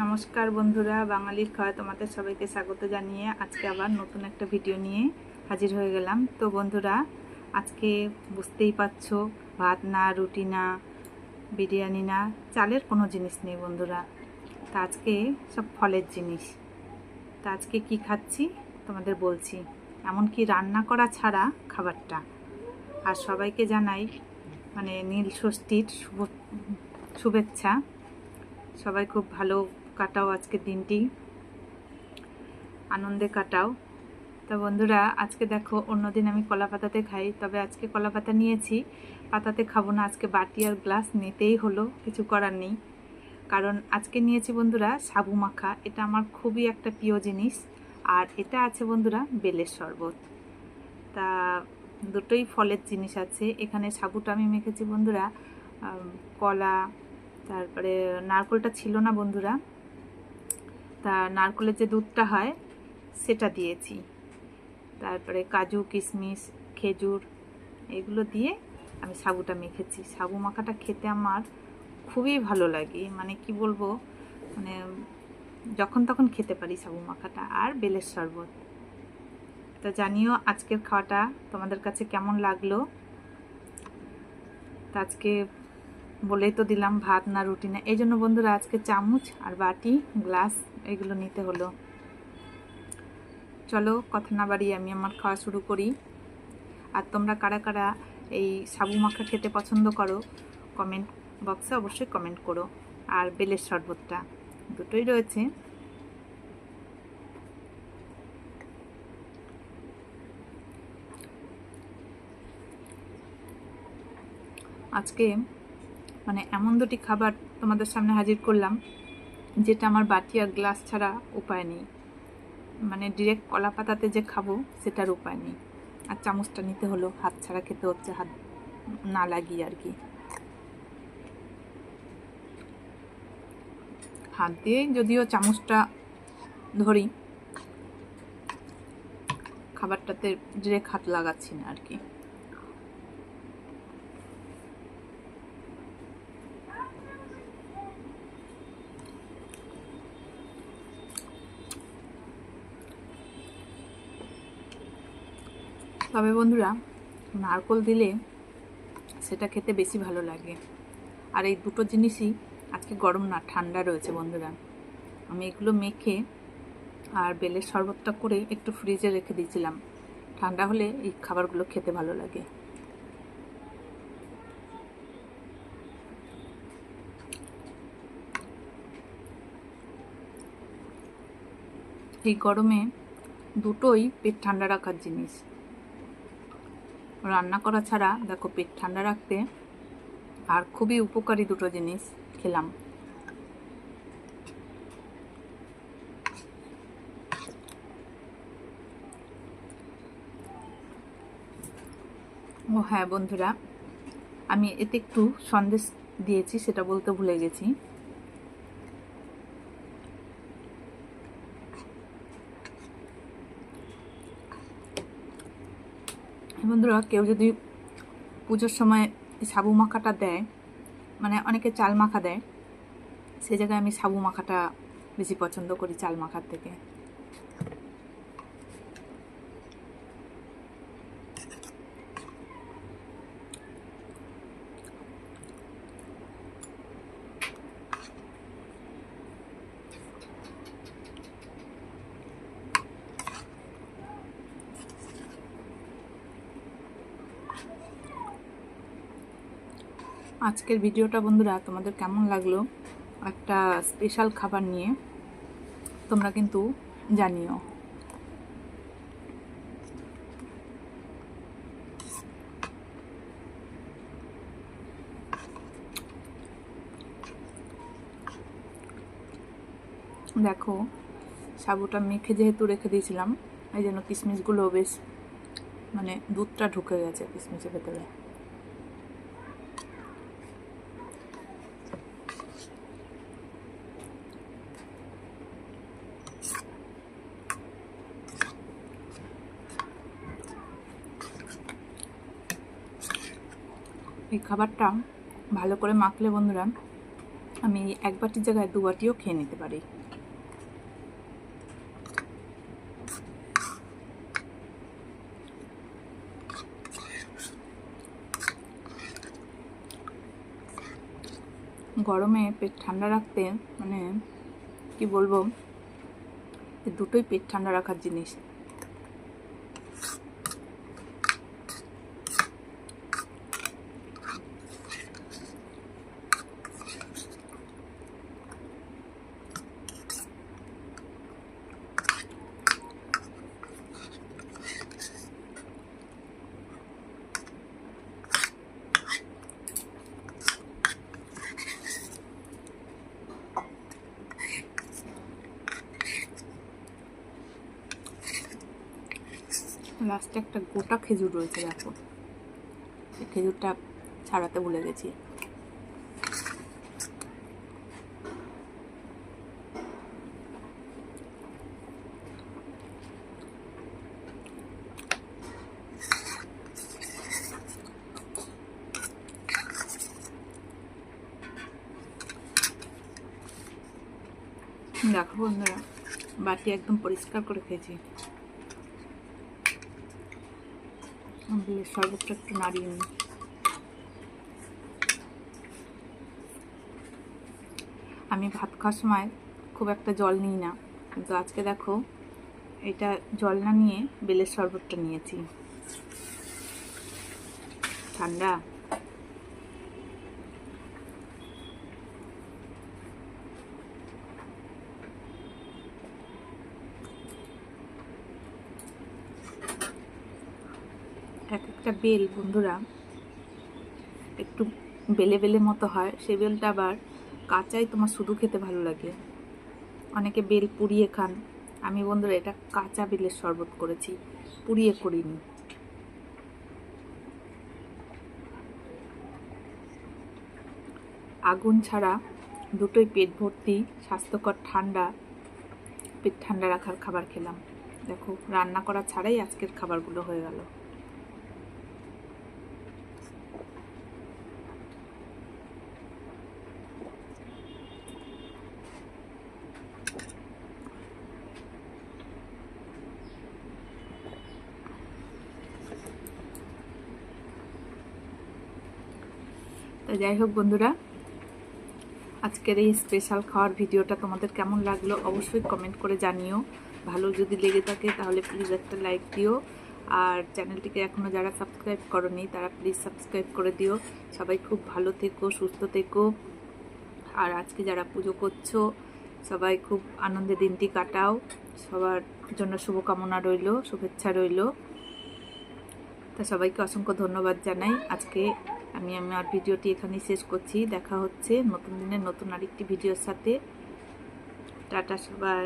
নমস্কার বন্ধুরা, বাঙালির খাওয়া তোমাদের সবাইকে স্বাগত জানিয়ে আজকে আবার নতুন একটা ভিডিও নিয়ে হাজির হয়ে গেলাম। তো বন্ধুরা, আজকে বুঝতেই পারছ, ভাত না, রুটি না, বিরিয়ানি না, চালের কোনো জিনিস নেই বন্ধুরা। তা আজকে সব ফলের জিনিস। তা আজকে কি খাচ্ছি তোমাদের বলছি। এমনকি রান্না করা ছাড়া খাবারটা। আর সবাইকে জানাই মানে নীল ষষ্ঠীর শুভ শুভেচ্ছা। সবাই খুব ভালো কাটাও আজকে দিনটি। আনন্দে কাটাও। তা বন্ধুরা, আজকে দেখো অন্যদিন আমি কলা পাতাতে খাই, তবে আজকে কলা পাতা নিয়েছি। পাতাতে খাব না, আজকে বাটি আর গ্লাস নিতেই হলো, কিছু করার নেই। কারণ আজকে নিয়েছি বন্ধুরা, সাবু মাখা। এটা আমার খুবই একটা প্রিয় জিনিস। আর এটা আছে বন্ধুরা, বেলের শরবত। তা দুটোই ফলের জিনিস আছে। এখানে সাবুটা আমি মেখেছি বন্ধুরা কলা, তারপরে নারকোলটা ছিল না বন্ধুরা। তা নারকোলের যে দুধটা হয়, সেটা দিয়েছি। তারপরে কাজু, কিশমিশ, খেজুর, এগুলো দিয়ে আমি সাবুটা মেখেছি। সাবু মাখাটা খেতে আমার খুবই ভালো লাগে। মানে কি বলব মানে যখন তখন খেতে পারি সাবু মাখাটা। আর বেলের শরবত। তা জানিও আজকের খাওয়াটা তোমাদের কাছে কেমন লাগল? তা আজকে বলেই তো দিলাম ভাত না রুটি না। এই জন্য বন্ধুরা আজকে চামচ আর বাটি, গ্লাস, এগুলো নিতে হলো। চলো, কথা না বাড়িয়ে আমি আমার খাওয়া শুরু করি। আর তোমরা কারা কারা এই সাবু মাখা খেতে পছন্দ করো কমেন্ট বক্সে অবশ্যই কমেন্ট করো। আর বেলের শরবতটা, দুটোই রয়েছে। আজকে মানে এমন দুটি খাবার তোমাদের সামনে হাজির করলাম, যেটা আমার বাটি আর গ্লাস ছাড়া উপায় নেই। মানে ডিরেক্ট কলা পাতাতে যে খাব, সেটার উপায় নেই। আর চামচটা নিতে হলো, হাত ছাড়া খেতে হচ্ছে, হাত না লাগিয়ে আর কি। হাত দিয়ে যদিও চামচটা ধরি, খাবারটাতে ডিরেক্ট হাত লাগাচ্ছি না আর কি। তবে বন্ধুরা, নারকোল দিলে সেটা খেতে বেশি ভালো লাগে। আর এই দুটো জিনিসই আজকে গরম না, ঠান্ডা রয়েছে বন্ধুরা। আমি এগুলো মেখে আর বেলের শরবতটা করে একটু ফ্রিজে রেখে দিয়েছিলাম। ঠান্ডা হলে এই খাবারগুলো খেতে ভালো লাগে। এই গরমে দুটোই পেট ঠান্ডা রাখার জিনিস। রান্না করা ছাড়া দেখো পেট ঠান্ডা রাখতে আর খুবই উপকারী দুটো জিনিস খেলাম। ও হ্যাঁ বন্ধুরা, আমি এতে একটু সন্দেশ দিয়েছি, সেটা বলতে ভুলে গেছি। বন্ধুরা, কেউ যদি পুজোর সময় সাবু মাখাটা দেয় মানে অনেকে চাল মাখা দেয়, সে জায়গায় আমি সাবু মাখাটা বেশি পছন্দ করি চাল মাখার থেকে। আজকের ভিডিওটা বন্ধুরা তোমাদের কেমন লাগল? একটা স্পেশাল খাবার নিয়ে তোমরা কিন্তু জানিও। দেখো, সাবুটা মেখে যেহেতু রেখে দিয়েছিলাম, এই জন্য কিশমিশগুলো বেশ মানে দুধটা ঢুকে গেছে কিশমিশের ভেতরে। এই খাবারটা ভালো করে মাখলে বন্ধুরা, আমি এক বাটির জায়গায় দু বাটিও খেয়ে নিতে পারি। গরমে পেট ঠান্ডা রাখতে মানে কি বলব দুটোই পেট ঠান্ডা রাখার জিনিস। লাস্টে একটা গোটা খেজুর রয়েছে, দেখো। খেজুরটা ছাড়াতে ভুলে গেছি। দেখো বন্ধুরা, বাটি একদম পরিষ্কার করে খেয়েছি। আম্বিলের শরবতটা একটু নাড়িয়ে নিই। আমি ভাত খাওয়ার সময় খুব একটা জল নিই না। কিন্তু আজকে দেখো, এটা জল না নিয়ে বেলের শরবতটা নিয়েছি। ঠান্ডা এক একটা বেল, বন্ধুরা। একটু বেলে বেলে মতো হয়। সে বেলটা আবার কাঁচাই তোমার শুধু খেতে ভালো লাগে। অনেকে বেল পুড়িয়ে খান। আমি বন্ধুরা, এটা কাঁচা বেলের শরবত করেছি। পুড়িয়ে করিনি। আগুন ছাড়া দুটোই পেট ভর্তি, স্বাস্থ্যকর, ঠান্ডা, পেট ঠান্ডা রাখার খাবার খেলাম। দেখো, রান্না করা ছাড়াই আজকের খাবারগুলো হয়ে গেল তো যাই হোক বন্ধুরা, আজকের এই স্পেশাল খাওয়ার ভিডিওটা তোমাদের কেমন লাগল অবশ্যই কমেন্ট করে জানিও। ভালো যদি লেগে থাকে তাহলে প্লিজ একটা লাইক দিও। আর চ্যানেলটিকে এখনও যারা সাবস্ক্রাইব করনি, তারা প্লিজ সাবস্ক্রাইব করে দিও। সবাই খুব ভালো থেকো, সুস্থ থেকো। আর আজকে যারা পুজো করছ, সবাই খুব আনন্দে দিনটি কাটাও। সবার জন্য শুভকামনা রইল, শুভেচ্ছা রইল। তা সবাইকে অসংখ্য ধন্যবাদ জানাই। আজকে আমি আমার ভিডিওটি এখানেই শেষ করছি। দেখা হচ্ছে নতুন দিনের নতুন আরেকটি ভিডিওর সাথে। টাটা সবাই।